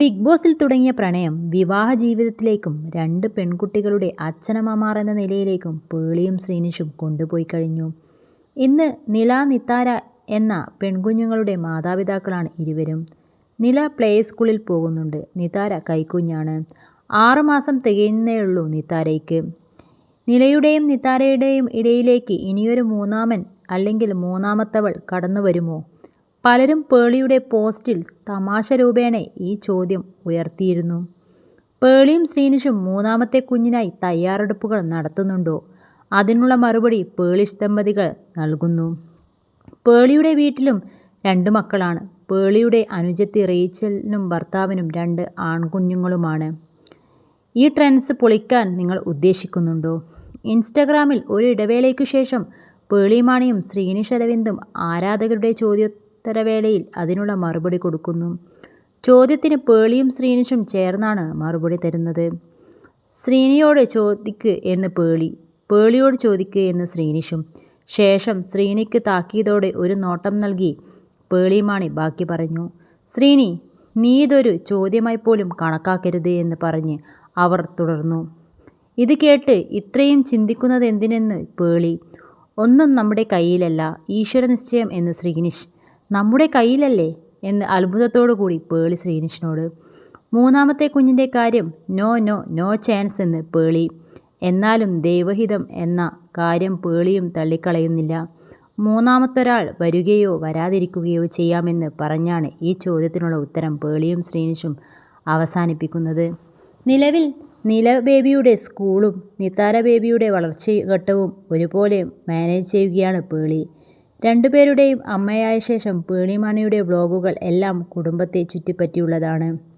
Big ബോസിൽ തുടങ്ങിയ പ്രണയം വിവാഹ ജീവിതത്തിലേക്കും രണ്ട് പെൺകുട്ടികളുടെ അച്ഛനമ്മമാർ എന്ന നിലയിലേക്കും പേളിയും ശ്രീനിഷും കൊണ്ടുപോയി കഴിഞ്ഞു. ഇന്ന് നില നിത്താര എന്ന പെൺകുഞ്ഞുങ്ങളുടെ മാതാപിതാക്കളാണ് ഇരുവരും. നില പ്ലേ സ്കൂളിൽ പോകുന്നുണ്ട്. നിതാര കൈക്കുഞ്ഞാണ്. ആറുമാസം തികയുന്നേയുള്ളൂ നിത്താരയ്ക്ക്. നിലയുടെയും നിത്താരയുടെയും ഇടയിലേക്ക് ഇനിയൊരു മൂന്നാമൻ അല്ലെങ്കിൽ മൂന്നാമത്തവൾ കടന്നു വരുമോ പലരും പേളിയുടെ പോസ്റ്റിൽ തമാശ രൂപേണ ഈ ചോദ്യം ഉയർത്തിയിരുന്നു. പേളിയും ശ്രീനിഷും മൂന്നാമത്തെ കുഞ്ഞിനായി തയ്യാറെടുപ്പുകൾ നടത്തുന്നുണ്ടോ? അതിനുള്ള മറുപടി പേളിഷ് ദമ്പതികൾ നൽകുന്നു. പേളിയുടെ വീട്ടിലും രണ്ട് മക്കളാണ്. പേളിയുടെ അനുജത്തി റേച്ചലിനും ഭർത്താവിനും രണ്ട് ആൺകുഞ്ഞുങ്ങളുമാണ്. ഈ ട്രെൻഡ്സ് പൊളിക്കാൻ നിങ്ങൾ ഉദ്ദേശിക്കുന്നുണ്ടോ? ഇൻസ്റ്റഗ്രാമിൽ ഒരു ഇടവേളയ്ക്കു ശേഷം പേളിമാണിയും ശ്രീനിഷ് അരവിന്ദും ആരാധകരുടെ ചോദ്യോത്തരവേളയിൽ അതിനുള്ള മറുപടി കൊടുക്കുന്നു. ചോദ്യത്തിന് പേളിയും ശ്രീനിഷും ചേർന്നാണ് മറുപടി തരുന്നത്. ശ്രീനിയോട് ചോദിക്ക് എന്ന് പേളി. പേളിയോട് ചോദിക്ക് എന്ന് ശ്രീനിഷും. ശേഷം ശ്രീനിക്ക് താക്കീതോടെ ഒരു നോട്ടം നൽകി പേളിമാണി ബാക്കി പറഞ്ഞു. ശ്രീനി നീ ഇതൊരു ചോദ്യമായി പോലും കണക്കാക്കരുത് എന്ന് പറഞ്ഞ് അവർ തുടർന്നു. ഇത് കേട്ട് ഇത്രയും ചിന്തിക്കുന്നത് എന്തിനെന്ന് പേളി. ഒന്നും നമ്മുടെ കയ്യിലല്ല ഈശ്വര നിശ്ചയം എന്ന് ശ്രീനിഷ് നമ്മുടെ കയ്യിലല്ലേ എന്ന് അത്ഭുതത്തോടു കൂടി പേളി ശ്രീനിഷിനോട് മൂന്നാമത്തെ കുഞ്ഞിന്റെ കാര്യം നോ നോ നോ ചാൻസ് എന്ന് പേളി. എന്നാലും ദൈവഹിതം എന്ന കാര്യം പേളിയും തള്ളിക്കളയുന്നില്ല. മൂന്നാമത്തൊരാൾ വരികയോ വരാതിരിക്കുകയോ ചെയ്യാമെന്ന് പറഞ്ഞാണ് ഈ ചോദ്യത്തിനുള്ള ഉത്തരം പേളിയും ശ്രീനിഷും അവസാനിപ്പിക്കുന്നത്. നിലവിൽ നില ബേബിയുടെ സ്കൂളും നിത്താര ബേബിയുടെ വളർച്ച ഘട്ടവും ഒരുപോലെ മാനേജ് ചെയ്യുകയാണ് പേളി. രണ്ടുപേരുടെയും അമ്മയായ ശേഷം പേണിമാണിയുടെ വ്ളോഗുകൾ എല്ലാം കുടുംബത്തെ ചുറ്റിപ്പറ്റിയുള്ളതാണ്.